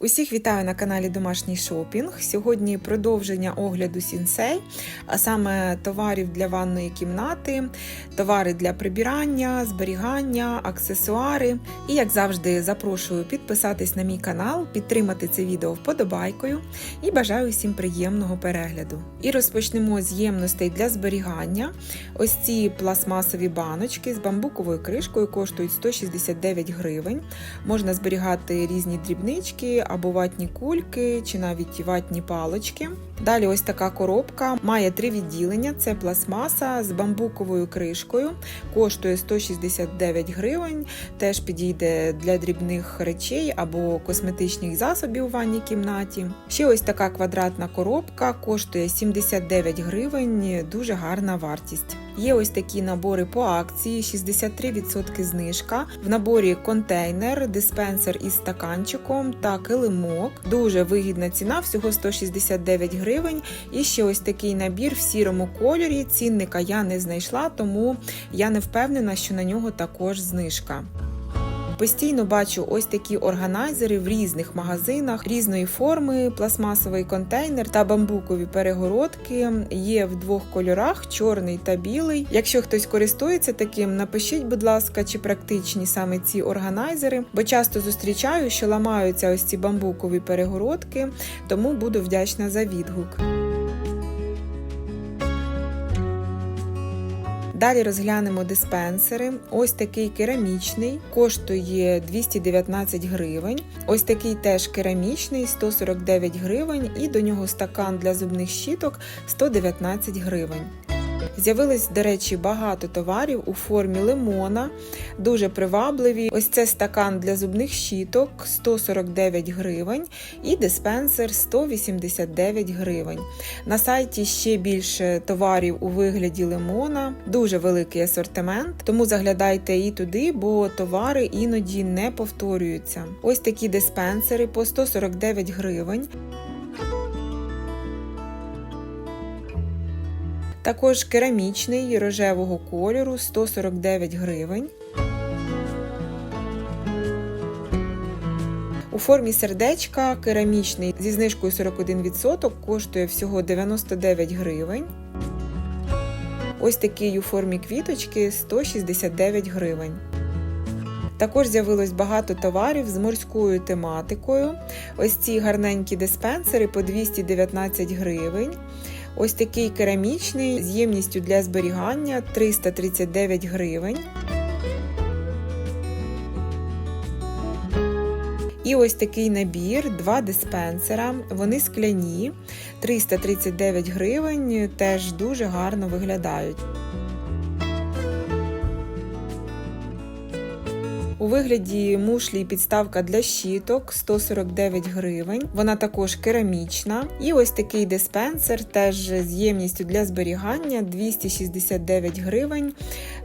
Усіх вітаю на каналі Домашній шопінг. Сьогодні продовження огляду сінсей, а саме товарів для ванної кімнати, товари для прибирання, зберігання, аксесуари. І, як завжди, запрошую підписатись на мій канал, підтримати це відео вподобайкою і бажаю всім приємного перегляду. І розпочнемо з ємностей для зберігання. Ось ці пластмасові баночки з бамбуковою кришкою коштують 169 гривень. Можна зберігати різні дрібнички або ватні кульки, чи навіть ватні палочки. Далі ось така коробка має три відділення: це пластмаса з бамбуковою кришкою, коштує 169 гривень, теж підійде для дрібних речей або косметичних засобів у ванній кімнаті. Ще ось така квадратна коробка коштує 79 гривень, дуже гарна вартість. Є ось такі набори по акції, 63% знижка. В наборі контейнер, диспенсер із стаканчиком та килимок. Дуже вигідна ціна, всього 169 гривень. І ще ось такий набір в сірому кольорі. Цінника я не знайшла, тому я не впевнена, що на нього також знижка. Постійно бачу ось такі органайзери в різних магазинах різної форми, пластмасовий контейнер та бамбукові перегородки. Є в двох кольорах: чорний та білий. Якщо хтось користується таким, напишіть, будь ласка, чи практичні саме ці органайзери, бо часто зустрічаю, що ламаються ось ці бамбукові перегородки, тому буду вдячна за відгук. Далі розглянемо диспенсери. Ось такий керамічний, коштує 219 гривень. Ось такий теж керамічний 149 гривень, і до нього стакан для зубних щіток 119 гривень. З'явилось, до речі, багато товарів у формі лимона, дуже привабливі. Ось це стакан для зубних щіток 149 гривень і диспенсер 189 гривень. На сайті ще більше товарів у вигляді лимона, дуже великий асортимент, тому заглядайте і туди, бо товари іноді не повторюються. Ось такі диспенсери по 149 гривень. Також керамічний рожевого кольору 149 гривень. У формі сердечка керамічний зі знижкою 41% коштує всього 99 гривень. Ось такий у формі квіточки 169 гривень. Також з'явилось багато товарів з морською тематикою. Ось ці гарненькі диспенсери по 219 гривень. Ось такий керамічний з ємністю для зберігання 339 гривень. І ось такий набір, два диспенсера. Вони скляні, 339 гривень, теж дуже гарно виглядають. У вигляді мушлі підставка для щіток 149 гривень. Вона також керамічна. І ось такий диспенсер, теж з ємністю для зберігання 269 гривень.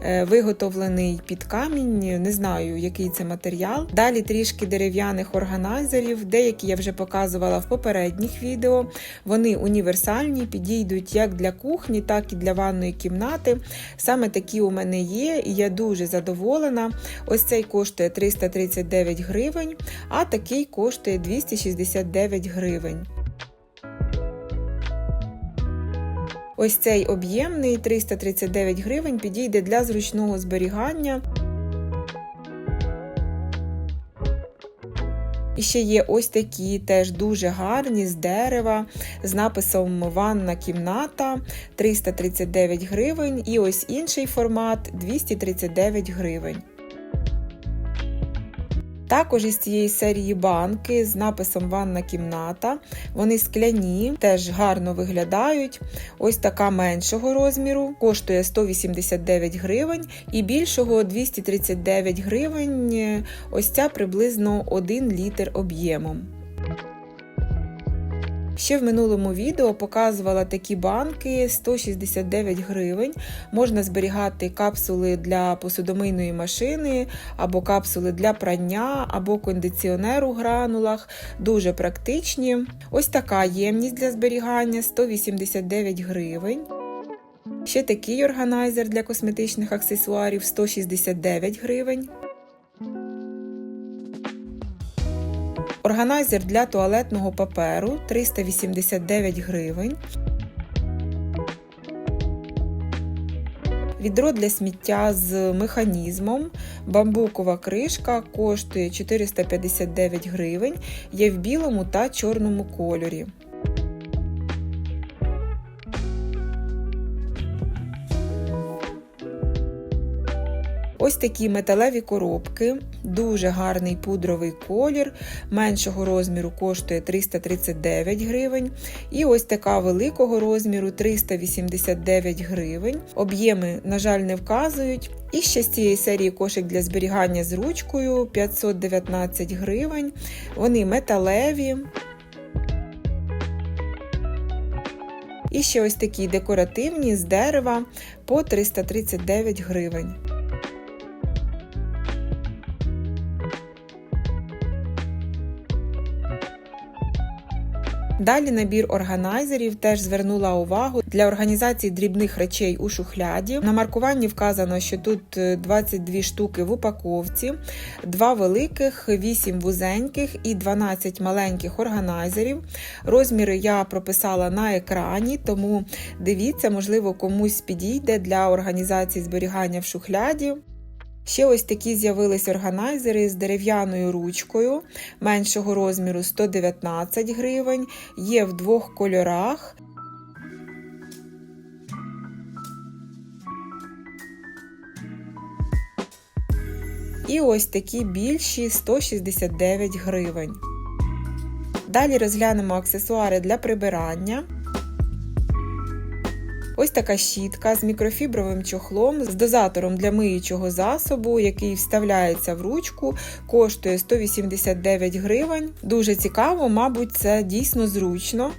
Е, виготовлений під камінь, не знаю, який це матеріал. Далі трішки дерев'яних органайзерів, деякі я вже показувала в попередніх відео. Вони універсальні, підійдуть як для кухні, так і для ванної кімнати. Саме такі у мене є, і я дуже задоволена. Ось цей коштує 339 гривень, а такий коштує 269 гривень. Ось цей об'ємний 339 гривень підійде для зручного зберігання. І ще є ось такі теж дуже гарні з дерева з написом Ванна кімната 339 гривень. І ось інший формат 239 гривень. Також із цієї серії банки з написом Ванна кімната. Вони скляні, теж гарно виглядають. Ось така меншого розміру, коштує 189 гривень, і більшого 239 гривень. Ось ця приблизно 1 літр об'ємом. Ще в минулому відео показувала такі банки 169 гривень. Можна зберігати капсули для посудомийної машини, або капсули для прання, або кондиціонер у гранулах. Дуже практичні. Ось така ємність для зберігання 189 гривень. Ще такий органайзер для косметичних аксесуарів 169 гривень. Органайзер для туалетного паперу 389 гривень. Відро для сміття з механізмом. Бамбукова кришка коштує 459 гривень, є в білому та чорному кольорі. Ось такі металеві коробки, дуже гарний пудровий колір, меншого розміру коштує 339 гривень. І ось така великого розміру 389 гривень. Об'єми, на жаль, не вказують. І ще з цієї серії кошик для зберігання з ручкою 519 гривень. Вони металеві. І ще ось такі декоративні з дерева по 339 гривень. Далі набір органайзерів теж звернула увагу для організації дрібних речей у шухляді. На маркуванні вказано, що тут 22 штуки в упаковці, 2 великих, 8 вузеньких і 12 маленьких органайзерів. Розміри я прописала на екрані, тому дивіться, можливо, комусь підійде для організації зберігання в шухляді. Ще ось такі з'явились органайзери з дерев'яною ручкою меншого розміру 119 гривень, є в двох кольорах. І ось такі більші 169 гривень. Далі розглянемо аксесуари для прибирання. Ось така щітка з мікрофібровим чохлом, з дозатором для миючого засобу, який вставляється в ручку, коштує 189 гривень. Дуже цікаво, мабуть, це дійсно зручно.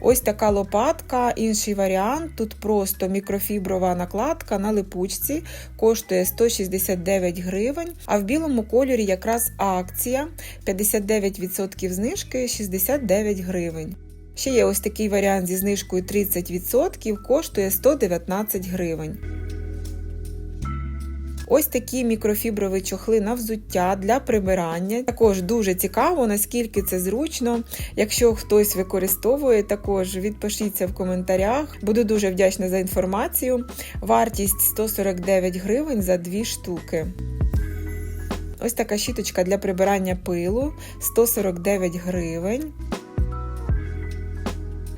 Ось така лопатка, інший варіант. Тут просто мікрофіброва накладка на липучці, коштує 169 гривень, а в білому кольорі якраз акція 59% знижки 69 гривень. Ще є ось такий варіант зі знижкою 30%, коштує 119 гривень. Ось такі мікрофіброві чохли на взуття для прибирання. Також дуже цікаво, наскільки це зручно. Якщо хтось використовує, також відпишіться в коментарях. Буду дуже вдячна за інформацію. Вартість 149 гривень за дві штуки. Ось така щіточка для прибирання пилу 149 гривень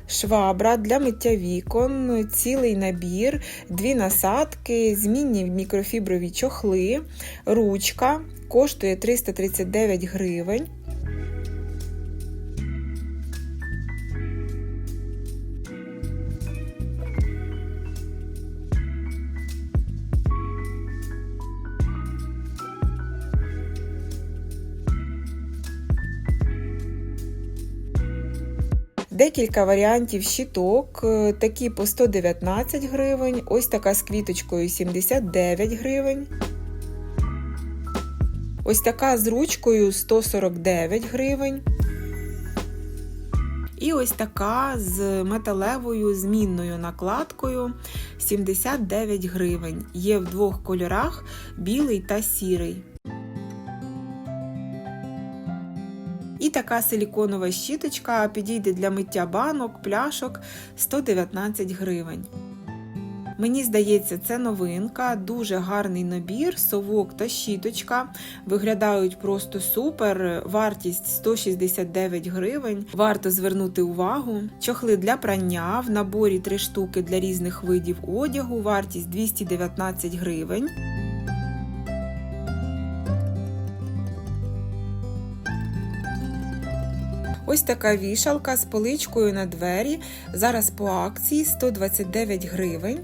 швабра для миття вікон, цілий набір, дві насадки, змінні мікрофіброві чохли, ручка коштує 339 гривень. Декілька варіантів щиток, е, такі по 119 гривень, ось така з квіточкою 79 гривень. Ось така з ручкою 149 гривень. І ось така з металевою змінною накладкою 79 гривень. Є в двох кольорах білий та сірий. І така силіконова щіточка підійде для миття банок, пляшок 119 гривень. Мені здається, це новинка, дуже гарний набір, совок та щіточка. Виглядають просто супер. Вартість 169 гривень. Варто звернути увагу. Чохли для прання в наборі 3 штуки для різних видів одягу, вартість 219 гривень. Ось така вішалка з поличкою на двері. Зараз по акції 129 гривень.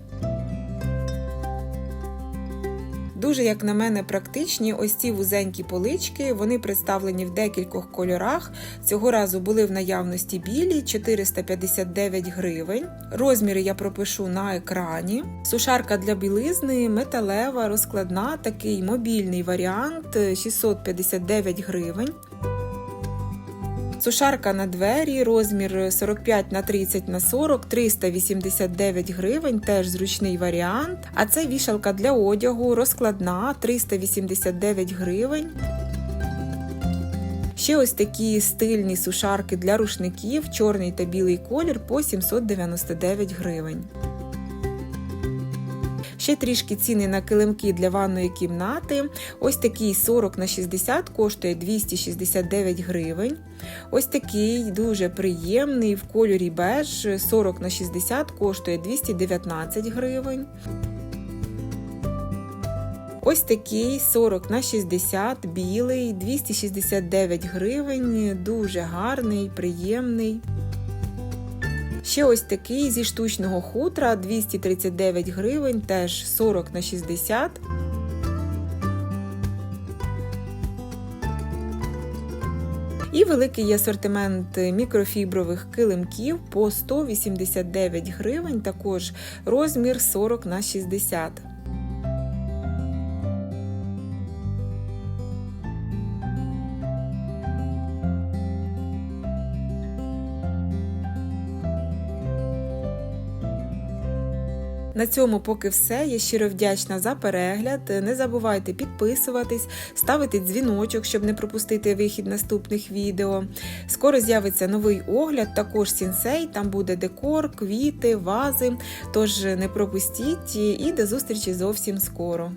Дуже, як на мене, практичні ось ці вузенькі полички, вони представлені в декількох кольорах. Цього разу були в наявності білі 459 гривень. Розміри я пропишу на екрані. Сушарка для білизни, металева, розкладна, такий мобільний варіант 659 гривень. Сушарка на двері, розмір 45 на 30 на 40, 389 гривень, теж зручний варіант. А це вішалка для одягу, розкладна 389 гривень. Ще ось такі стильні сушарки для рушників, чорний та білий колір по 799 гривень. Ще трішки ціни на килимки для ванної кімнати. Ось такий 40 на 60 коштує 269 гривень. Ось такий дуже приємний в кольорі беж 40 на 60 коштує 219 гривень. Ось такий 40 на 60 білий, 269 гривень, дуже гарний, приємний. Ще ось такий зі штучного хутра 239 гривень, теж 40 на 60. І великий асортимент мікрофібрових килимків по 189 гривень, також розмір 40 на 60. На цьому поки все. Я щиро вдячна за перегляд. Не забувайте підписуватись, ставити дзвіночок, щоб не пропустити вихід наступних відео. Скоро з'явиться новий огляд, також сінсей. Там буде декор, квіти, вази. Тож не пропустіть і до зустрічі зовсім скоро.